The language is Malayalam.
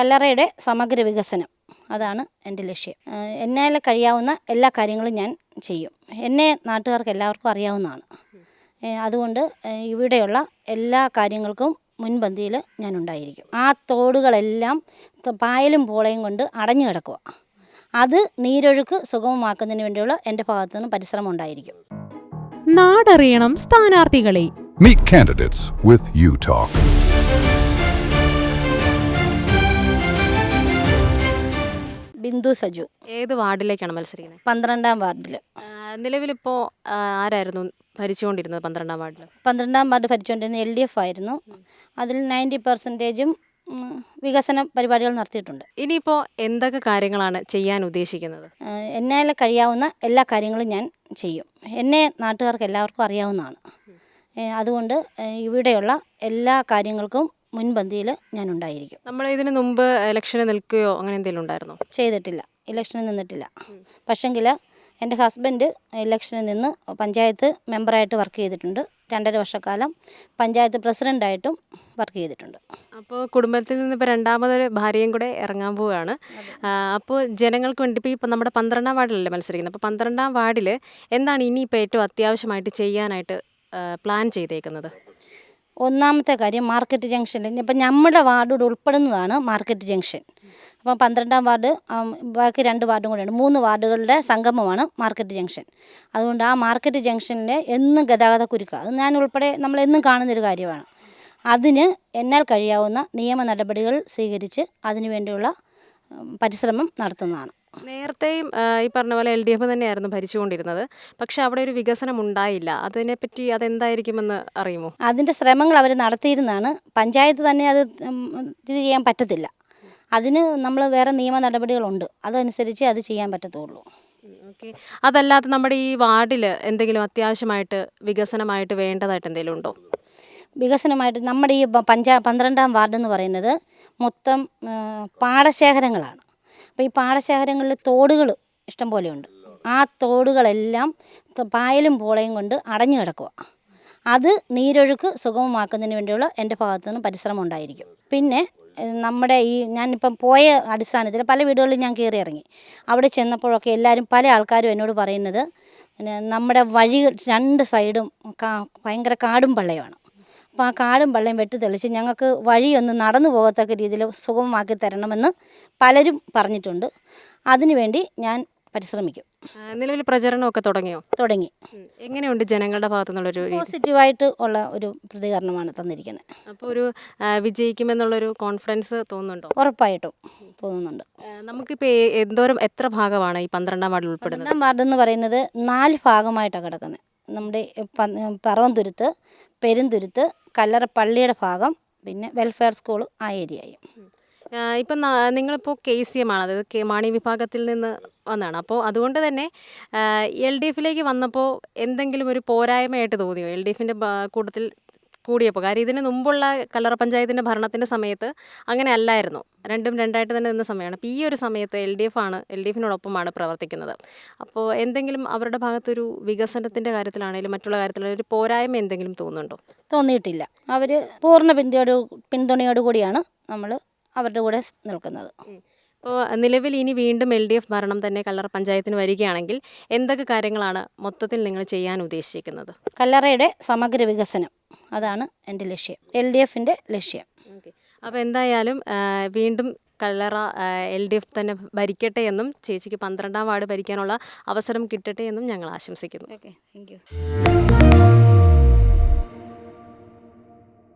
കല്ലറയുടെ സമഗ്ര വികസനം. അതാണ് എന്റെ ലക്ഷ്യം. എന്നാൽ കഴിയാവുന്ന എല്ലാ കാര്യങ്ങളും ഞാൻ ചെയ്യും. എന്നെ നാട്ടുകാർക്ക് എല്ലാവർക്കും അറിയാവുന്നതാണ്. അതുകൊണ്ട് ഇവിടെയുള്ള എല്ലാ കാര്യങ്ങൾക്കും മുൻപന്തിയിൽ ഞാൻ ഉണ്ടായിരിക്കും ആ തോടുകളെല്ലാം പായലും പോളയും കൊണ്ട് അടഞ്ഞു കിടക്കുക. അത് നീരൊഴുക്ക് സുഗമമാക്കുന്നതിന് വേണ്ടിയുള്ള എന്റെ ഭാഗത്തു നിന്ന് പരിശ്രമം ഉണ്ടായിരിക്കും. നാടറിയണം സ്ഥാനാർത്ഥികളെ. Meet candidates with U Talk. Bindu Saju. ഏത് വാർഡിലേക്കാണ് മത്സരിക്കുന്നത്? പന്ത്രണ്ടാം വാർഡിൽ നിലവിലിപ്പോൾ ആരായിരുന്നു ഭരിച്ചുകൊണ്ടിരുന്നത് പന്ത്രണ്ടാം വാർഡിൽ പന്ത്രണ്ടാം വാർഡ് ഭരിച്ചുകൊണ്ടിരുന്നത് എൽ ഡി എഫ് ആയിരുന്നു. അതിൽ നയന്റി പെർസെന്റേജും വികസന പരിപാടികൾ നടത്തിയിട്ടുണ്ട്. ഇനിയിപ്പോൾ എന്തൊക്കെ കാര്യങ്ങളാണ് ചെയ്യാൻ ഉദ്ദേശിക്കുന്നത്? എന്നെ കഴിയാവുന്ന എല്ലാ കാര്യങ്ങളും ഞാൻ ചെയ്യും. എന്നെ നാട്ടുകാർക്ക് എല്ലാവർക്കും അറിയാവുന്നതാണ്. അതുകൊണ്ട് ഇവിടെയുള്ള എല്ലാ കാര്യങ്ങൾക്കും മുൻപന്തിയിൽ ഞാൻ ഉണ്ടായിരിക്കും നമ്മൾ ഇതിന് മുമ്പ് ഇലക്ഷന് നിൽക്കുകയോ അങ്ങനെ എന്തെങ്കിലും ഉണ്ടായിരുന്നോ? ചെയ്തിട്ടില്ല. ഇലക്ഷന് നിന്നിട്ടില്ല. പക്ഷെങ്കിൽ എന്റെ ഹസ്ബൻഡ് ഇലക്ഷനിൽ നിന്ന് പഞ്ചായത്ത് മെമ്പറായിട്ട് വർക്ക് ചെയ്തിട്ടുണ്ട്. രണ്ടര വർഷക്കാലം പഞ്ചായത്ത് പ്രസിഡന്റായിട്ടും വർക്ക് ചെയ്തിട്ടുണ്ട്. അപ്പോൾ കുടുംബത്തിൽ നിന്ന് ഇപ്പോൾ രണ്ടാമതൊരു ഭാര്യയും കൂടെ ഇറങ്ങാൻ പോവുകയാണ്. അപ്പോൾ ജനങ്ങൾക്ക് വേണ്ടി ഇപ്പോൾ ഇപ്പം നമ്മുടെ പന്ത്രണ്ടാം വാർഡിലല്ലേ മത്സരിക്കുന്നത്? അപ്പോൾ പന്ത്രണ്ടാം വാർഡിൽ എന്താണ് ഇനിയിപ്പോൾ ഏറ്റവും അത്യാവശ്യമായിട്ട് ചെയ്യാനായിട്ട് പ്ലാൻ ചെയ്തേക്കുന്നത്? ഒന്നാമത്തെ കാര്യം മാർക്കറ്റ് ജംഗ്ഷനിൽ ഇപ്പം നമ്മുടെ വാർഡോട് ഉൾപ്പെടുന്നതാണ് മാർക്കറ്റ് ജംഗ്ഷൻ. അപ്പം പന്ത്രണ്ടാം വാർഡ് ബാക്കി രണ്ട് വാർഡും കൂടെയുണ്ട്. മൂന്ന് വാർഡുകളുടെ സംഗമമാണ് മാർക്കറ്റ് ജംഗ്ഷൻ. അതുകൊണ്ട് ആ മാർക്കറ്റ് ജംഗ്ഷനിൽ എന്നും ഗതാഗത കുരുക്ക് അത് ഞാൻ ഉൾപ്പെടെ നമ്മൾ എന്നും കാണുന്നൊരു കാര്യമാണ്. അതിന് എന്നാൽ കഴിയാവുന്ന നിയമ നടപടികൾ സ്വീകരിച്ച് അതിനുവേണ്ടിയുള്ള പരിശ്രമം നടത്തുന്നതാണ്. നേരത്തെയും ഈ പറഞ്ഞ പോലെ എൽ ഡി എഫ് തന്നെയായിരുന്നു ഭരിച്ചുകൊണ്ടിരുന്നത്. പക്ഷെ അവിടെ ഒരു വികസനം ഉണ്ടായില്ല അതിനെപ്പറ്റി അതെന്തായിരിക്കുമെന്ന് അറിയുമോ? അതിന്റെ ശ്രമങ്ങൾ അവർ നടത്തിയിരുന്നാണ്. പഞ്ചായത്ത് തന്നെ അത് ഇത് ചെയ്യാൻ പറ്റത്തില്ല. അതിന് നമ്മൾ വേറെ നിയമ നടപടികളുണ്ട്. അതനുസരിച്ച് അത് ചെയ്യാൻ പറ്റത്തുള്ളൂ. ഓക്കെ. അതല്ലാതെ നമ്മുടെ ഈ വാർഡിൽ എന്തെങ്കിലും അത്യാവശ്യമായിട്ട് വികസനമായിട്ട് വേണ്ടതായിട്ട് എന്തെങ്കിലും ഉണ്ടോ? വികസനമായിട്ട് നമ്മുടെ ഈ പഞ്ചാ പന്ത്രണ്ടാം വാർഡ് എന്ന് പറയുന്നത് മൊത്തം പാടശേഖരങ്ങളാണ്. അപ്പോൾ ഈ പാടശേഖരങ്ങളിൽ തോടുകൾ ഇഷ്ടംപോലെയുണ്ട് ആ തോടുകളെല്ലാം പായലും പോളയും കൊണ്ട് അടഞ്ഞു കിടക്കുക. അത് നീരൊഴുക്ക് സുഗമമാക്കുന്നതിന് വേണ്ടിയുള്ള എന്റെ ഭാഗത്തു നിന്ന് പരിശ്രമം ഉണ്ടായിരിക്കും. പിന്നെ നമ്മുടെ ഈ ഞാനിപ്പം പോയ അടിസ്ഥാനത്തിൽ പല വീടുകളിലും ഞാൻ കയറി ഇറങ്ങി. അവിടെ ചെന്നപ്പോഴൊക്കെ എല്ലാവരും പല ആൾക്കാരും എന്നോട് പറയുന്നത് നമ്മുടെ വഴി രണ്ട് സൈഡും ഭയങ്കര കാടും പള്ളയമാണ്. അപ്പോൾ ആ കാടും പള്ളയും വെട്ടി തെളിച്ച് ഞങ്ങൾക്ക് വഴിയൊന്ന് നടന്നു പോകത്തക്ക രീതിയിൽ സുഗമമാക്കി തരണമെന്ന് പലരും പറഞ്ഞിട്ടുണ്ട്. അതിനുവേണ്ടി ഞാൻ പരിശ്രമിക്കും. നിലവിൽ പ്രചരണമൊക്കെ തുടങ്ങിയോ? തുടങ്ങി. എങ്ങനെയുണ്ട് ജനങ്ങളുടെ ഭാഗത്തു നിന്നുള്ളൊരു പോസിറ്റീവായിട്ട് ഉള്ള ഒരു പ്രതികരണമാണ് തന്നിരിക്കുന്നത്. അപ്പോൾ ഒരു വിജയിക്കുമെന്നുള്ളൊരു കോൺഫിഡൻസ് തോന്നുന്നുണ്ടോ? ഉറപ്പായിട്ടും തോന്നുന്നുണ്ട്. നമുക്കിപ്പോൾ എന്തോരം എത്ര ഭാഗമാണ് ഈ പന്ത്രണ്ടാം വാർഡിൽ ഉൾപ്പെടുന്നത്? പന്ത്രണ്ടാം വാർഡ് എന്ന് പറയുന്നത് നാല് ഭാഗമായിട്ടാണ് കിടക്കുന്നത്. നമ്മുടെ പറവന്തുരുത്ത് പെരുന്തുരുത്ത് കല്ലറ പള്ളിയുടെ ഭാഗം പിന്നെ വെൽഫെയർ സ്കൂൾ ആ ഏരിയയും ഇപ്പം നിങ്ങളിപ്പോൾ കെ സി എം ആണ്. അതായത് കെ മാണി വിഭാഗത്തിൽ നിന്ന് വന്നതാണ് അപ്പോൾ അതുകൊണ്ട് തന്നെ എൽ ഡി എഫിലേക്ക് വന്നപ്പോൾ എന്തെങ്കിലും ഒരു പോരായ്മയായിട്ട് തോന്നിയോ? എൽ ഡി എഫിന്റെ കൂട്ടത്തിൽ കൂടിയപ്പോൾ. കാര്യം ഇതിന് മുമ്പുള്ള കല്ലറ പഞ്ചായത്തിന്റെ ഭരണത്തിന്റെ സമയത്ത് അങ്ങനെ അല്ലായിരുന്നു. രണ്ടും രണ്ടായിട്ട് തന്നെ നിന്ന സമയമാണ്. അപ്പോൾ ഈ ഒരു സമയത്ത് എൽ ഡി എഫ് ആണ് എൽ ഡി എഫിനോടൊപ്പമാണ് പ്രവർത്തിക്കുന്നത്. അപ്പോൾ എന്തെങ്കിലും അവരുടെ ഭാഗത്തൊരു വികസനത്തിന്റെ കാര്യത്തിലാണെങ്കിലും മറ്റുള്ള കാര്യത്തിലാണെങ്കിലും ഒരു പോരായ്മ എന്തെങ്കിലും തോന്നുന്നുണ്ടോ? തോന്നിയിട്ടില്ല. അവർ പൂർണ പിന്തുണയോട് പിന്തുണയോടുകൂടിയാണ് നമ്മൾ അവരുടെ കൂടെ നിൽക്കുന്നത്. ഇപ്പോൾ നിലവിൽ ഇനി വീണ്ടും എൽ ഡി എഫ് ഭരണം തന്നെ കല്ലറ പഞ്ചായത്തിന് വരികയാണെങ്കിൽ എന്തൊക്കെ കാര്യങ്ങളാണ് മൊത്തത്തിൽ നിങ്ങൾ ചെയ്യാൻ ഉദ്ദേശിക്കുന്നത്? കല്ലറയുടെ സമഗ്ര വികസനം. അതാണ് എന്റെ ലക്ഷ്യം. എൽ ഡി എഫിന്റെ ലക്ഷ്യം. ഓക്കെ. അപ്പോൾ എന്തായാലും വീണ്ടും കല്ലറ എൽ ഡി എഫ് തന്നെ ഭരിക്കട്ടെ എന്നും ചേച്ചിക്ക് പന്ത്രണ്ടാം വാർഡ് ഭരിക്കാനുള്ള അവസരം കിട്ടട്ടെ എന്നും ഞങ്ങൾ ആശംസിക്കുന്നു. ഓക്കെ. Thank you.